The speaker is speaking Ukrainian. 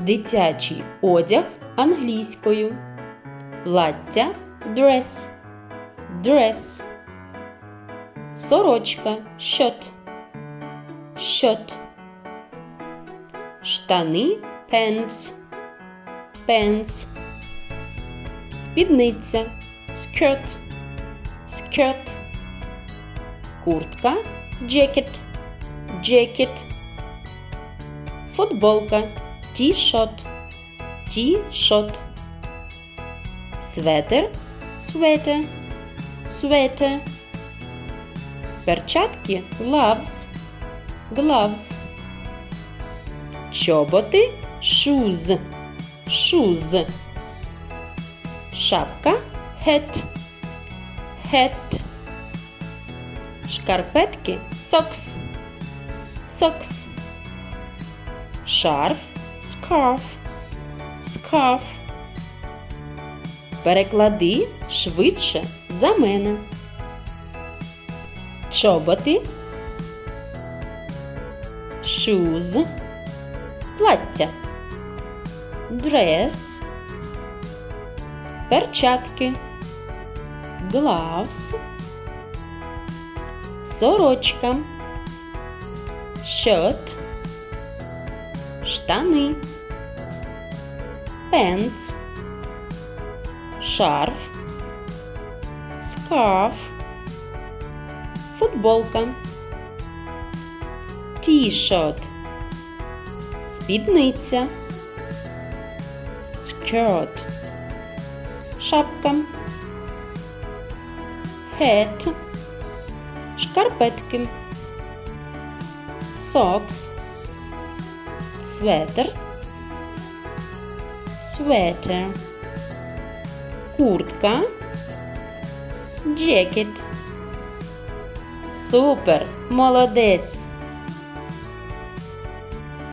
Дитячий одяг англійською. Плаття dress. Dress. Сорочка shirt. Shirt. Штани pants. Pants. Спідниця skirt. Skirt. Куртка jacket. Jacket. Футболка T-shirt. T-shirt. Светер sweater. Sweater. Перчатки gloves. Gloves. Чоботи shoes. Shoes. Шапка hat. Hat. Шкарпетки socks. Socks. Шарф scarf. Scarf. Переклади швидше за мене. Чоботи. Shoes. Плаття. Dress. Перчатки. Gloves. Сорочка. Shirt. Штани. Pants. Шарф. Скарф. Футболка. T-shirt. Спідниця. Skirt. Шапка. Hat. Шкарпетки. Socks. Светер. Sweater. Куртка. Jacket. Супер! Молодець!